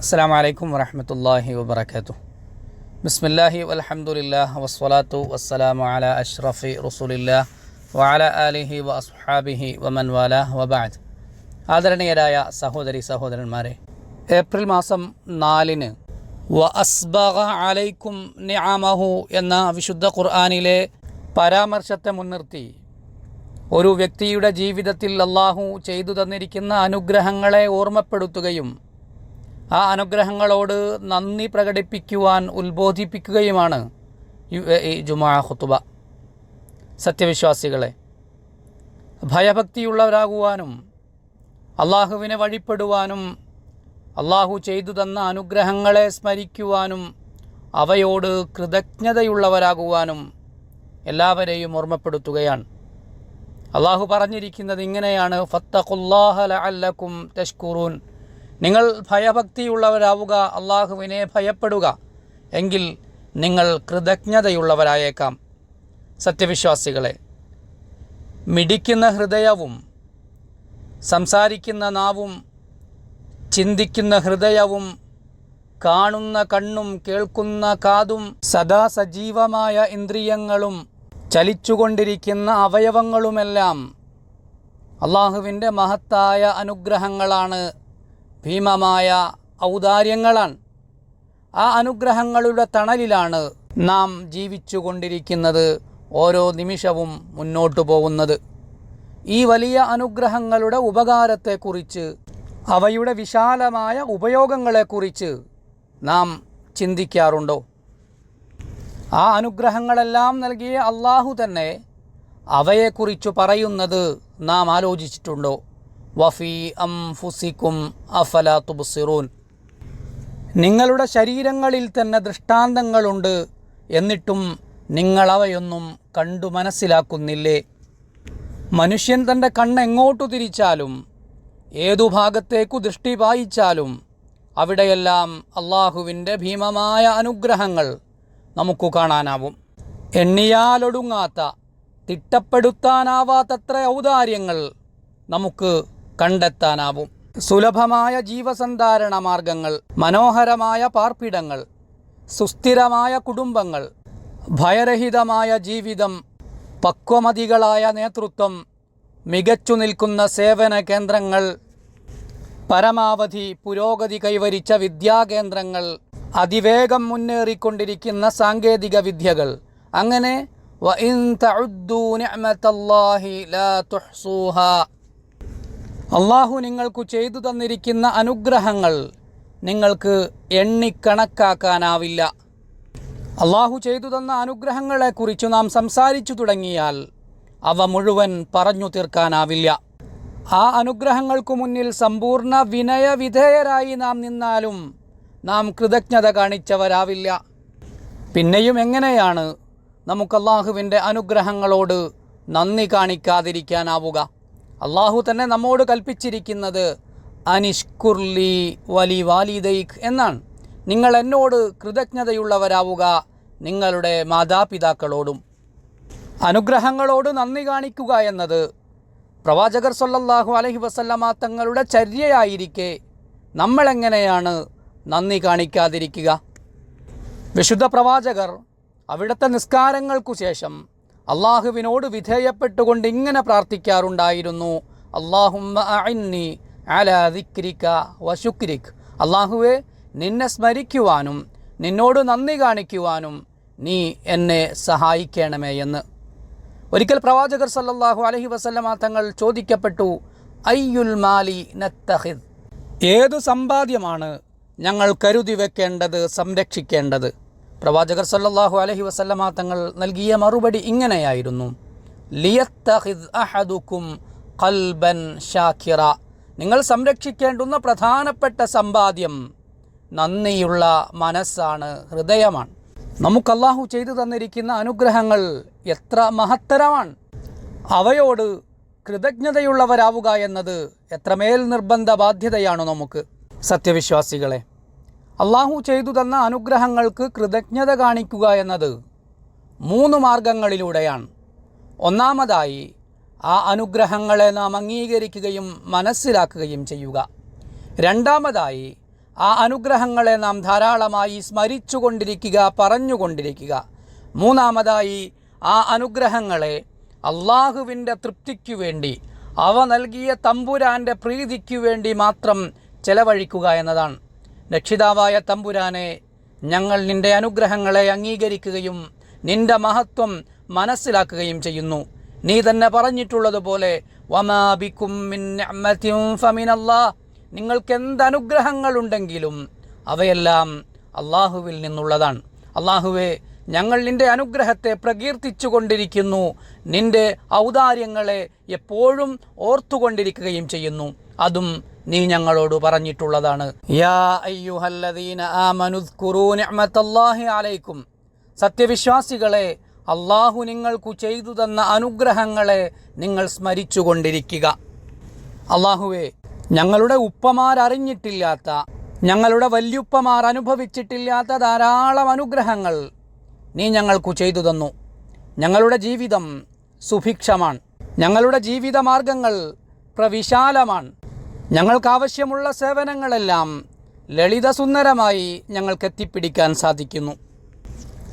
അസ്സാം വലൈക്കും വറഹമത്തല്ലാഹി വബർക്കാത്തു ബിസ്മില്ലാഹി വൽഹംദുലില്ലാ വസ്സലാത്തു വസ്സലാമു അല അഷ്റഫി റസൂലില്ലാ വഅല ആലിഹി വ വമൻ വാല വബാദ് ആദരണീയരായ സഹോദരി സഹോദരന്മാരെ ഏപ്രിൽ മാസം നാലിന് വ അസ്ബഹ അലൈക്കും നിയാമഹു എന്ന വിശുദ്ധ ഖുർആാനിലെ പരാമർശത്തെ മുൻനിർത്തി ഒരു വ്യക്തിയുടെ ജീവിതത്തിൽ അള്ളാഹു ചെയ്തു തന്നിരിക്കുന്ന അനുഗ്രഹങ്ങളെ ഓർമ്മപ്പെടുത്തുകയും ആ അനുഗ്രഹങ്ങളോട് നന്ദി പ്രകടിപ്പിക്കുവാൻ ഉത്ബോധിപ്പിക്കുകയുമാണ് ഇ ജുമാ ഖുത്തുബ സത്യവിശ്വാസികളെ ഭയഭക്തിയുള്ളവരാകുവാനും അള്ളാഹുവിനെ വഴിപ്പെടുവാനും അള്ളാഹു ചെയ്തു തന്ന അനുഗ്രഹങ്ങളെ സ്മരിക്കുവാനും അവയോട് കൃതജ്ഞതയുള്ളവരാകുവാനും എല്ലാവരെയും ഓർമ്മപ്പെടുത്തുകയാണ്. അള്ളാഹു പറഞ്ഞിരിക്കുന്നത് ഇങ്ങനെയാണ് ഫത്തഖുല്ലാഹ ലഅല്ലക്കും തഷ്കുറൂൻ നിങ്ങൾ ഭയഭക്തിയുള്ളവരാവുക അള്ളാഹുവിനെ ഭയപ്പെടുക എങ്കിൽ നിങ്ങൾ കൃതജ്ഞതയുള്ളവരായേക്കാം. സത്യവിശ്വാസികളെ മിടിക്കുന്ന ഹൃദയവും സംസാരിക്കുന്ന നാവും ചിന്തിക്കുന്ന ഹൃദയവും കാണുന്ന കണ്ണും കേൾക്കുന്ന കാതും സദാ സജീവമായ ഇന്ദ്രിയങ്ങളും ചലിച്ചുകൊണ്ടിരിക്കുന്ന അവയവങ്ങളുമെല്ലാം അള്ളാഹുവിന്റെ മഹത്തായ അനുഗ്രഹങ്ങളാണ്. ഭീമമായ ഔദാര്യങ്ങളാണ്. ആ അനുഗ്രഹങ്ങളുടെ തണലിലാണ് നാം ജീവിച്ചുകൊണ്ടിരിക്കുന്നത് ഓരോ നിമിഷവും മുന്നോട്ടു പോകുന്നത്. ഈ വലിയ അനുഗ്രഹങ്ങളുടെ ഉപകാരത്തെക്കുറിച്ച് അവയുടെ വിശാലമായ ഉപയോഗങ്ങളെക്കുറിച്ച് നാം ചിന്തിക്കാറുണ്ടോ? ആ അനുഗ്രഹങ്ങളെല്ലാം നൽകിയ അള്ളാഹു തന്നെ അവയെക്കുറിച്ച് പറയുന്നത് നാം ആലോചിച്ചിട്ടുണ്ടോ? വഫി അം ഫുസിക്കും അഫല തുബ്സിറൂൻ. നിങ്ങളുടെ ശരീരങ്ങളിൽ തന്നെ ദൃഷ്ടാന്തങ്ങളുണ്ട് എന്നിട്ടും നിങ്ങളവയൊന്നും കണ്ടു മനസ്സിലാക്കുന്നില്ലേ? മനുഷ്യൻ തന്റെ കണ്ണെങ്ങോട്ടു തിരിച്ചാലും ഏതു ഭാഗത്തേക്കു ദൃഷ്ടി പായിച്ചാലും അവിടെയെല്ലാം അള്ളാഹുവിന്റെ ഭീമമായ അനുഗ്രഹങ്ങൾ നമുക്ക് കാണാനാവും. എണ്ണിയാലൊടുങ്ങാത്ത തിട്ടപ്പെടുത്താനാവാത്തത്ര ഔദാര്യങ്ങൾ നമുക്ക് കണ്ടെത്താനാവും. സുലഭമായ ജീവസന്ധാരണ മാർഗങ്ങൾ മനോഹരമായ പാർപ്പിടങ്ങൾ സുസ്ഥിരമായ കുടുംബങ്ങൾ ഭയരഹിതമായ ജീവിതം പക്വമതികളായ നേതൃത്വം മികച്ചു നിൽക്കുന്ന സേവന കേന്ദ്രങ്ങൾ പരമാവധി പുരോഗതി കൈവരിച്ച വിദ്യാകേന്ദ്രങ്ങൾ അതിവേഗം മുന്നേറിക്കൊണ്ടിരിക്കുന്ന സാങ്കേതിക വിദ്യകൾ. അങ്ങനെ വഇൻ തഉദ്ദൂ നിഅമതല്ലാഹി ലാ തുഹ്സൂഹാ. അള്ളാഹു നിങ്ങൾക്കു ചെയ്തു തന്നിരിക്കുന്ന അനുഗ്രഹങ്ങൾ നിങ്ങൾക്ക് എണ്ണിക്കണക്കാക്കാനാവില്ല അള്ളാഹു ചെയ്തു തന്ന അനുഗ്രഹങ്ങളെക്കുറിച്ച് നാം സംസാരിച്ചു തുടങ്ങിയാൽ അവ മുഴുവൻ പറഞ്ഞു തീർക്കാനാവില്ല. ആ അനുഗ്രഹങ്ങൾക്കു മുന്നിൽ സമ്പൂർണ വിനയവിധേയരായി നാം നിന്നാലും നാം കൃതജ്ഞത കാണിച്ചവരാവില്ല. പിന്നെയും എങ്ങനെയാണ് നമുക്ക് അള്ളാഹുവിന്റെ അനുഗ്രഹങ്ങളോട് നന്ദി കാണിക്കാതിരിക്കാനാവുക? അള്ളാഹു തന്നെ നമ്മോട് കൽപ്പിച്ചിരിക്കുന്നത് അനിഷ്കുർലി വലി വാലിദൈഖ് എന്നാണ്. നിങ്ങൾ എന്നോട് കൃതജ്ഞതയുള്ളവരാവുക നിങ്ങളുടെ മാതാപിതാക്കളോടും. അനുഗ്രഹങ്ങളോട് നന്ദി കാണിക്കുക എന്നത് പ്രവാചകർ സൊല്ലാഹു അലഹി വസല്ലമ തങ്ങളുടെ ചര്യയായിരിക്കെ നമ്മളെങ്ങനെയാണ് നന്ദി കാണിക്കാതിരിക്കുക? വിശുദ്ധ പ്രവാചകർ അവിടുത്തെ നിസ്കാരങ്ങൾക്കു ശേഷം അള്ളാഹുവിനോട് വിധേയപ്പെട്ടുകൊണ്ട് ഇങ്ങനെ പ്രാർത്ഥിക്കാറുണ്ടായിരുന്നു. അള്ളാഹുമ്മ വശുക്രിക് അള്ളാഹുവെ നിന്നെ സ്മരിക്കുവാനും നിന്നോട് നന്ദി കാണിക്കുവാനും നീ എന്നെ സഹായിക്കണമേ എന്ന്. ഒരിക്കൽ പ്രവാചകർ സല്ലാഹു അലഹി വസല്ലമ തങ്ങൾ ചോദിക്കപ്പെട്ടു അയ്യുൽ മാലി നത്തഹിദ് ഏതു സമ്പാദ്യമാണ് ഞങ്ങൾ കരുതി വെക്കേണ്ടത് സംരക്ഷിക്കേണ്ടത്? പ്രവാചകർ സല്ലാഹു അലഹി വസല്ലമ തങ്ങൾ നൽകിയ മറുപടി ഇങ്ങനെയായിരുന്നു. അഹദുക്കും നിങ്ങൾ സംരക്ഷിക്കേണ്ടുന്ന പ്രധാനപ്പെട്ട സമ്പാദ്യം നന്ദിയുള്ള മനസ്സാണ് ഹൃദയമാണ്. നമുക്ക് അള്ളാഹു ചെയ്തു തന്നിരിക്കുന്ന അനുഗ്രഹങ്ങൾ എത്ര മഹത്തരമാണ്. അവയോട് കൃതജ്ഞതയുള്ളവരാവുക എന്നത് എത്രമേൽ നിർബന്ധ ബാധ്യതയാണ് നമുക്ക്. സത്യവിശ്വാസികളെ അള്ളാഹു ചെയ്തു തന്ന അനുഗ്രഹങ്ങൾക്ക് കൃതജ്ഞത കാണിക്കുക എന്നത് മൂന്ന് മാർഗങ്ങളിലൂടെയാണ്. ഒന്നാമതായി ആ അനുഗ്രഹങ്ങളെ നാം അംഗീകരിക്കുകയും മനസ്സിലാക്കുകയും ചെയ്യുക. രണ്ടാമതായി ആ അനുഗ്രഹങ്ങളെ നാം ധാരാളമായി സ്മരിച്ചുകൊണ്ടിരിക്കുക പറഞ്ഞുകൊണ്ടിരിക്കുക. മൂന്നാമതായി ആ അനുഗ്രഹങ്ങളെ അള്ളാഹുവിന്റെ തൃപ്തിക്കു വേണ്ടി അവ നൽകിയ തമ്പുരാന്റെ പ്രീതിക്കു വേണ്ടി മാത്രം ചെലവഴിക്കുക എന്നതാണ്. രക്ഷിതാവായ തമ്പുരാനെ ഞങ്ങൾ നിന്റെ അനുഗ്രഹങ്ങളെ അംഗീകരിക്കുകയും നിന്റെ മഹത്വം മനസ്സിലാക്കുകയും ചെയ്യുന്നു. നീ തന്നെ പറഞ്ഞിട്ടുള്ളതുപോലെ നിങ്ങൾക്ക് എന്ത് അനുഗ്രഹങ്ങളുണ്ടെങ്കിലും അവയെല്ലാം അള്ളാഹുവിൽ നിന്നുള്ളതാണ്. അള്ളാഹുവെ ഞങ്ങൾ നിന്റെ അനുഗ്രഹത്തെ പ്രകീർത്തിച്ചു കൊണ്ടിരിക്കുന്നു നിന്റെ ഔദാര്യങ്ങളെ എപ്പോഴും ഓർത്തുകൊണ്ടിരിക്കുകയും ചെയ്യുന്നു. അതും നീ ഞങ്ങളോട് പറഞ്ഞിട്ടുള്ളതാണ്. യാ അയ്യുഹല്ലദീന അലൈക്കും. സത്യവിശ്വാസികളെ അള്ളാഹു നിങ്ങൾക്കു ചെയ്തു തന്ന അനുഗ്രഹങ്ങളെ നിങ്ങൾ സ്മരിച്ചു കൊണ്ടിരിക്കുക അള്ളാഹുവേ ഞങ്ങളുടെ ഉപ്പമാരറിഞ്ഞിട്ടില്ലാത്ത ഞങ്ങളുടെ വല്യുപ്പമാർ അനുഭവിച്ചിട്ടില്ലാത്ത ധാരാളം അനുഗ്രഹങ്ങൾ നീ ഞങ്ങൾക്കു ചെയ്തു തന്നു. ഞങ്ങളുടെ ജീവിതം സുഭിക്ഷമാണ്. ഞങ്ങളുടെ ജീവിതമാർഗങ്ങൾ പ്രവിശാലമാണ്. ഞങ്ങൾക്കാവശ്യമുള്ള സേവനങ്ങളെല്ലാം ലളിതസുന്ദരമായി ഞങ്ങൾക്ക് എത്തിപ്പിടിക്കാൻ സാധിക്കുന്നു.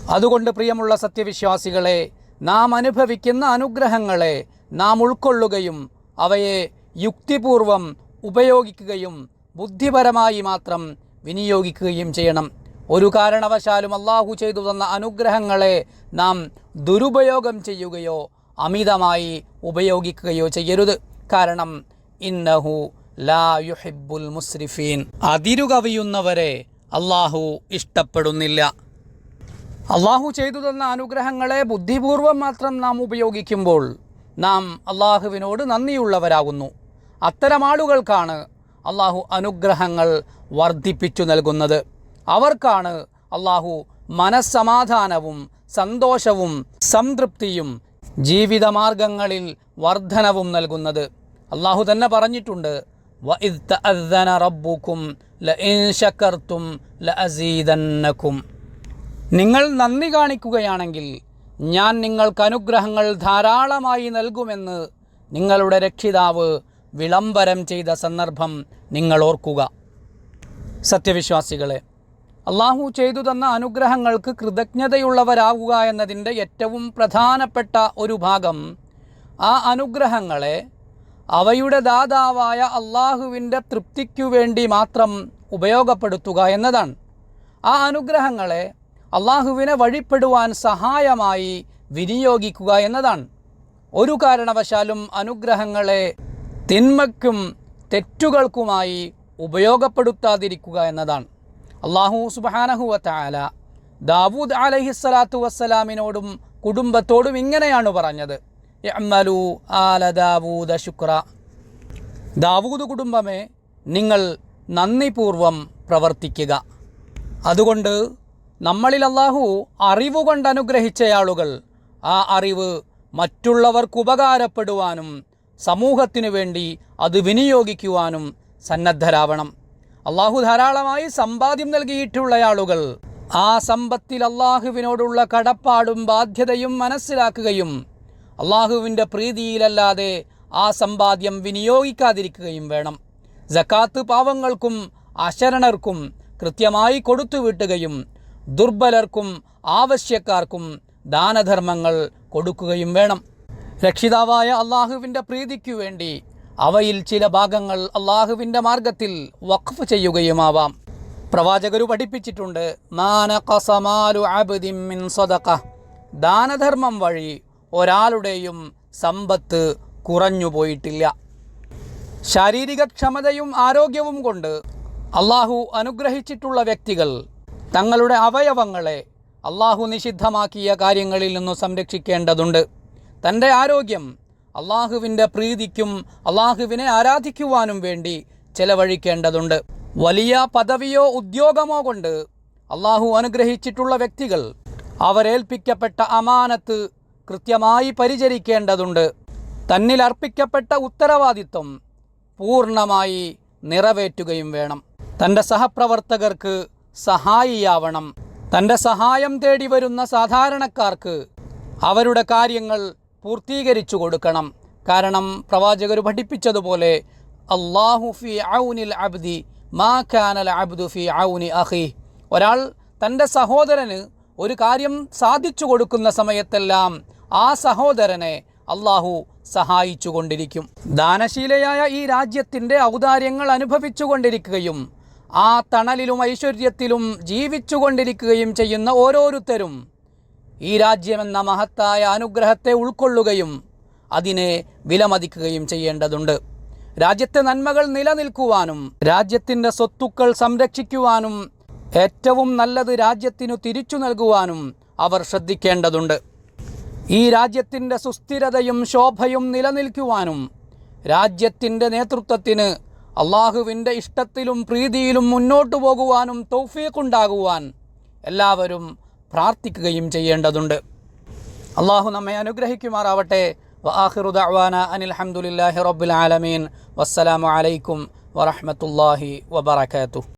അതുകൊണ്ട് പ്രിയമുള്ള സത്യവിശ്വാസികളെ നാം അനുഭവിക്കുന്ന അനുഗ്രഹങ്ങളെ നാം ഉൾക്കൊള്ളുകയും അവയെ യുക്തിപൂർവം ഉപയോഗിക്കുകയും ബുദ്ധിപരമായി മാത്രം വിനിയോഗിക്കുകയും ചെയ്യണം. ഒരു കാരണവശാലും അള്ളാഹു ചെയ്തു തന്ന അനുഗ്രഹങ്ങളെ നാം ദുരുപയോഗം ചെയ്യുകയോ അമിതമായി ഉപയോഗിക്കുകയോ ചെയ്യരുത്. കാരണം ഇന്നഹു ലാ യുഹിബ്ബുൽ മുസ്രിഫീൻ. അതിരുകവിയുന്നവരെ അള്ളാഹു ഇഷ്ടപ്പെടുന്നില്ല. അള്ളാഹു ചെയ്തു തന്ന അനുഗ്രഹങ്ങളെ ബുദ്ധിപൂർവം മാത്രം നാം ഉപയോഗിക്കുമ്പോൾ നാം അള്ളാഹുവിനോട് നന്ദിയുള്ളവരാകുന്നു. അത്തരം ആളുകൾക്കാണ് അള്ളാഹു അനുഗ്രഹങ്ങൾ വർദ്ധിപ്പിച്ചു നൽകുന്നത്. അവർക്കാണ് അള്ളാഹു മനസ്സമാധാനവും സന്തോഷവും സംതൃപ്തിയും ജീവിതമാർഗങ്ങളിൽ വർധനവും നൽകുന്നത്. അള്ളാഹു തന്നെ പറഞ്ഞിട്ടുണ്ട് وَإِذْ تَأَذَّنَ رَبُّكُمْ لَإِن شَكَرْتُمْ لَأَزِيدَنَّكُمْ നിങ്ങൾ നന്ദി കാണിക്കുകയാണെങ്കിൽ ഞാൻ നിങ്ങൾക്ക് അനുഗ്രഹങ്ങൾ ധാരാളമായി നൽകുമെന്ന് നിങ്ങളുടെ രക്ഷിതാവ് വിളംബരം ചെയ്ത സന്ദർഭം നിങ്ങൾ ഓർക്കുക സത്യവിശ്വാസികളെ അള്ളാഹു ചെയ്തു തന്ന അനുഗ്രഹങ്ങൾക്ക് കൃതജ്ഞതയുള്ളവരാകുക എന്നതിൻ്റെ ഏറ്റവും പ്രധാനപ്പെട്ട ഒരു ഭാഗം ആ അനുഗ്രഹങ്ങളെ അവയുടെ ദാതാവായ അള്ളാഹുവിന്റെ തൃപ്തിക്കു വേണ്ടി മാത്രം ഉപയോഗപ്പെടുത്തുക എന്നതാണ്. ആ അനുഗ്രഹങ്ങളെ അള്ളാഹുവിനെ വഴിപ്പെടുവാൻ സഹായമായി വിനിയോഗിക്കുക എന്നതാണ്. ഒരു കാരണവശാലും അനുഗ്രഹങ്ങളെ തിന്മയ്ക്കും തെറ്റുകൾക്കുമായി ഉപയോഗപ്പെടുത്താതിരിക്കുക എന്നതാണ്. അള്ളാഹു സുബാനഹുവ താല ദാവൂദ് അലഹിസ്സലാത്തു വസ്സലാമിനോടും കുടുംബത്തോടും ഇങ്ങനെയാണ് പറഞ്ഞത്. യഅ്മലു ആല ദാവൂദ ശുക്ര. ദാവൂദ് കുടുംബമേ നിങ്ങൾ നന്ദിപൂർവം പ്രവർത്തിക്കുക. അതുകൊണ്ട് നമ്മളിൽ അള്ളാഹു അറിവ് കൊണ്ട് അനുഗ്രഹിച്ച ആളുകൾ ആ അറിവ് മറ്റുള്ളവർക്ക് ഉപകാരപ്പെടുവാനും സമൂഹത്തിനു വേണ്ടി അത് വിനിയോഗിക്കുവാനും സന്നദ്ധരാവണം. അള്ളാഹു ധാരാളമായി സമ്പാദ്യം നൽകിയിട്ടുള്ള ആളുകൾ ആ സമ്പത്തിൽ അള്ളാഹുവിനോടുള്ള കടപ്പാടും ബാധ്യതയും മനസ്സിലാക്കുകയും അള്ളാഹുവിന്റെ പ്രീതിയിലല്ലാതെ ആ സമ്പാദ്യം വിനിയോഗിക്കാതിരിക്കുകയും വേണം. ജക്കാത്ത് പാവങ്ങൾക്കും അശരണർക്കും കൃത്യമായി കൊടുത്തുവിട്ടുകയും ദുർബലർക്കും ആവശ്യക്കാർക്കും ദാനധർമ്മങ്ങൾ കൊടുക്കുകയും വേണം. രക്ഷിതാവായ അള്ളാഹുവിന്റെ പ്രീതിക്കു വേണ്ടി അവയിൽ ചില ഭാഗങ്ങൾ അള്ളാഹുവിന്റെ മാർഗത്തിൽ വഖഫ് ചെയ്യുകയുമാവാം. പ്രവാചകർ പഠിപ്പിച്ചിട്ടുണ്ട് ദാനധർമ്മം വഴി ഒരാളുടെയും സമ്പത്ത് കുറഞ്ഞു പോയിട്ടില്ല. ശാരീരിക ക്ഷമതയും ആരോഗ്യവും കൊണ്ട് അള്ളാഹു അനുഗ്രഹിച്ചിട്ടുള്ള വ്യക്തികൾ തങ്ങളുടെ അവയവങ്ങളെ അള്ളാഹു നിഷിദ്ധമാക്കിയ കാര്യങ്ങളിൽ നിന്നു സംരക്ഷിക്കേണ്ടതുണ്ട്. തന്റെ ആരോഗ്യം അള്ളാഹുവിന്റെ പ്രീതിക്കും അള്ളാഹുവിനെ ആരാധിക്കുവാനും വേണ്ടി ചെലവഴിക്കേണ്ടതുണ്ട്. വലിയ പദവിയോ ഉദ്യോഗമോ കൊണ്ട് അള്ളാഹു അനുഗ്രഹിച്ചിട്ടുള്ള വ്യക്തികൾ അവരേൽപ്പിക്കപ്പെട്ട അമാനത്ത് കൃത്യമായി പരിചരിക്കേണ്ടതുണ്ട്. തന്നിൽ അർപ്പിക്കപ്പെട്ട ഉത്തരവാദിത്വം പൂർണമായി നിറവേറ്റുകയും വേണം. തന്റെ സഹപ്രവർത്തകർക്ക് സഹായിയാവണം. തന്റെ സഹായം തേടി വരുന്ന സാധാരണക്കാർക്ക് അവരുടെ കാര്യങ്ങൾ പൂർത്തീകരിച്ചു കൊടുക്കണം. കാരണം പ്രവാചകർ പഠിപ്പിച്ചതുപോലെ അള്ളാഹു ഫി ഔനിൽ അബ്ദി മാ ഖാനൽ അബ്ദു ഫി ഔനി അഹി ഒരാൾ തന്റെ സഹോദരന് ഒരു കാര്യം സാധിച്ചു കൊടുക്കുന്ന സമയത്തെല്ലാം ആ സഹോദരനെ അള്ളാഹു സഹായിച്ചുകൊണ്ടിരിക്കും. ദാനശീലയായ ഈ രാജ്യത്തിന്റെ ഔദാര്യങ്ങൾ അനുഭവിച്ചുകൊണ്ടിരിക്കുകയും ആ തണലിലും ഐശ്വര്യത്തിലും ജീവിച്ചുകൊണ്ടിരിക്കുകയും ചെയ്യുന്ന ഓരോരുത്തരും ഈ രാജ്യമെന്ന മഹത്തായ അനുഗ്രഹത്തെ ഉൾക്കൊള്ളുകയും അതിനെ വിലമതിക്കുകയും ചെയ്യേണ്ടതുണ്ട്. രാജ്യത്തെ നന്മകൾ നിലനിൽക്കുവാനും രാജ്യത്തിന്റെ സ്വത്തുക്കൾ സംരക്ഷിക്കുവാനും ഏറ്റവും നല്ലത് രാജ്യത്തിനു തിരിച്ചു നൽകുവാനും അവർ ശ്രദ്ധിക്കേണ്ടതുണ്ട്. ഈ രാജ്യത്തിന്റെ സുസ്ഥിരതയും ശോഭയും നിലനിൽക്കുവാനും രാജ്യത്തിന്റെ നേതൃത്വത്തിന് അള്ളാഹുവിന്റെ ഇഷ്ടത്തിലും പ്രീതിയിലും മുന്നോട്ടു പോകുവാനും തൗഫീഖുണ്ടാകുവാൻ എല്ലാവരും പ്രാർത്ഥിക്കുകയും ചെയ്യേണ്ടതുണ്ട്. അള്ളാഹു നമ്മെ അനുഗ്രഹിക്കുമാറാവട്ടെ. വആഖിറു അനിൽഹമുല്ലാഹി റബ്ബിൽ ആലമീൻ. വസ്സലാമു അലൈക്കും വറഹ്മത്തുള്ളാഹി വബറകാതുഹു.